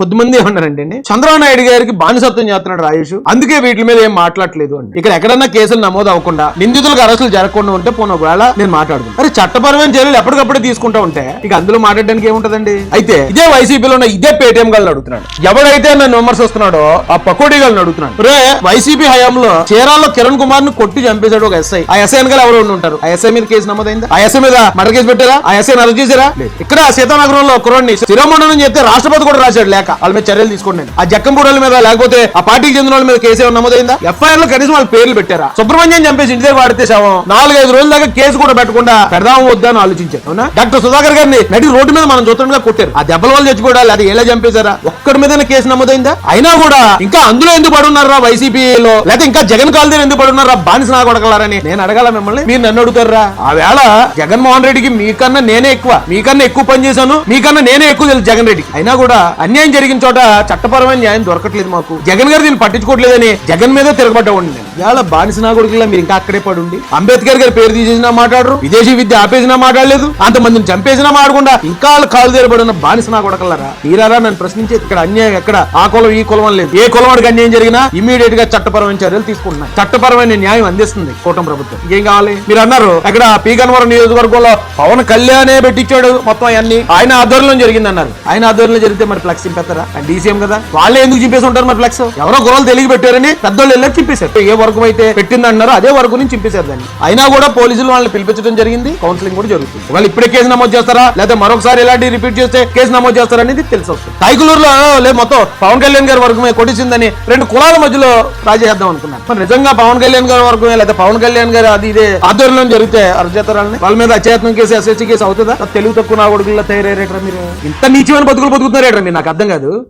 కొద్దిమంది ఏమన్నారంటే అండి చంద్రబాబు నాయుడు గారికి బానిసత్వం చేస్తున్నాడు రాజేష్. అందుకే వీటి మీద ఏం మాట్లాడట్లేదు అండి. ఇక్కడ ఎక్కడన్నా కేసులు నమోదు అవ్వకుండా నిందితులకు అరెస్టులు జరగకుండా ఉంటే పోనీ ఒకవేళ నేను మాట్లాడుతాను అరే చట్టపరమైన చర్యలు ఎప్పటికప్పుడే తీసుకుంటా ఉంటే ఇక అందులో మాట్లాడడానికి ఏముంటదండి? అయితే ఇదే వైసీపీలో ఉన్న ఇదే పేటీఎం గాలను అడుగుతున్నాడు. ఎవడైతే నన్ను విమర్శ వస్తున్నాడో ఆ పకోడీ గాలను అడుగుతున్నాడు. రే వైసీపీ హయాంలో చీరాల్లో కిరణ్ కుమార్ను కొట్టి చంపేశాడు ఒక ఎస్ఐ. ఆ ఎస్ఐ వెనకాల ఎవరు ఉంటారు. ఆ ఎస్ఐ మీద కేసు నమోదైందా? ఆ ఎస్ఐ మీద మర్డర్ కేసు పెట్టారా? ఆ ఎస్ఐ అరెస్ట్ చేశారా? ఇక్కడ సీతానగరంలో కుర్రాన్ని శిరోమండనం చెప్తే రాష్ట్రపతి కూడా రాశాడు లేక వాళ్ళ మీద చర్యలు తీసుకోండి ఆ జక్కంపూడల మీద లేకపోతే ఆ పార్టీకి చెందిన వాళ్ళ మీద కేసు ఏమైనా నమోదైందా? ఎఫ్ఐఆర్లో కనీసం వాళ్ళ పేర్లు పెట్టారా? సుబ్రహ్మణ్యం చంపేసి ఇంటి దగ్గర వాడితే శవం. నాలుగైదు రోజుల దాకా కేసు కూడా పెట్టకుండా పెడదాం వద్దా అని ఆలోచించారు. అవునా? డాక్టర్ సుధాకర్ గారిని నటి రోడ్డు మీద మనం చూస్తుండగా కొట్టారు. ఆ దెబ్బల వాళ్ళు చచ్చిపోవడా అది ఎలా చంపేశారా? ఒక్కడి మీద కేసు నమోదైందా? అయినా కూడా ఇంకా అందులో ఎందుకు పడున్నారా వైసీపీలో? లేకపోతే ఇంకా జగన్ కాలనీ ఎందుకు పడున్నారా? బానిస నా కొడకలారని నేను అడగాల మిమ్మల్ని? మీరు నన్ను అడుగుతారా? ఆ వేళ జగన్మోహన్ రెడ్డికి మీకన్నా నేనే ఎక్కువ. మీకన్నా ఎక్కువ పని చేశాను. మీకన్నా నేనే ఎక్కువ తెలుసు జగన్ రెడ్డి అయినా కూడా అన్యాయం జరిగిన చోట చట్టపరమైన న్యాయం దొరకట్లేదు మాకు. జగన్ గారు దీన్ని పట్టించుకోవట్లేదని జగన్ మీదే తిరగబడ్డా ఉండి నేను. ఇవాళ బానిస నా కొడుకులా మీరు ఇంకా అక్కడే పడి ఉండి అంబేద్కర్ గారి పేరు తీసేసినా మాట్లాడరు విదేశీ విద్య ఆపేసినా మాట్లాడలేదు అంతమందిని చంపేసినా మాడకుండా ఇంకా కాలు ఉన్న బానిస నా కొడకలరా మీరారా? నన్ను ప్రశ్నించే ఇక్కడ అన్యాయం ఎక్కడ? ఆ కులం ఈ కులం లేదు. ఏ కులం వాడికి అన్యాయం జరిగినా ఇమీడియట్గా చట్టపరమైన చర్యలు తీసుకుంటున్నాయి. చట్టపరమైన న్యాయం అందిస్తుంది కూటమి ప్రభుత్వం. ఇంకేం కావాలి? మీరు అన్నారు అక్కడ పీగన్వరం నియోజకవర్గంలో పవన్ కళ్యాణే పెట్టించాడు మొత్తం అన్ని ఆయన ఆధ్వర్యంలో జరిగింది అన్నారు ఆయన ఆధ్వర్యంలో జరిగితే మరి ఫ్లెక్స్ చింపేస్తారా డీసీఎం కదా? వాళ్ళే ఎందుకు చింపేసి ఉంటారు మరి ఫ్లెక్స్ ఎవరో గొడవలు తెలియ పెట్టారని పెద్దోళ్ళు వెళ్ళి చింపేశారు. ఏ వరకు అయితే పెట్టింది అన్నారో అదే వరకు నుంచి చింపేశారు దాన్ని. అయినా కూడా పోలీసులు వాళ్ళని పిలిపించడం జరిగింది కౌన్సిలింగ్ కూడా జరుగుతుంది. వాళ్ళు ఇప్పుడే కేసు నమోదు చేస్తారా? లేదా మరొకసారి ఇలాంటి రిపీట్ చేస్తే కేసు నమోదు చేస్తారా అనేది తెలిసి వస్తుంది. కైకులూరులో లే మొత్తం పవన్ కళ్యాణ్ గారి వర్గమే కొట్టించిందని రెండు కులాల మధ్యలో రాజీ చేద్దాం అనుకున్నాను మరి నిజంగా పవన్ కళ్యాణ్ గారి వర్గమే లేదా పవన్ కళ్యాణ్ గారు అది ఇదే ఆధ్వర్యంలో జరిగితే అరెస్ట్ వాళ్ళ మీద అచేతనం కేసు ఎస్ఎస్సీ కేసు అవుతుందా? తెలుగు తక్కువ నా కొడుకుల్లో తయారయ్యారేట్రా మీరు? ఇంత నీచమైన బతుకులు బతుకుతున్నారేట్రా మీరు? నాకు అర్థం కాదు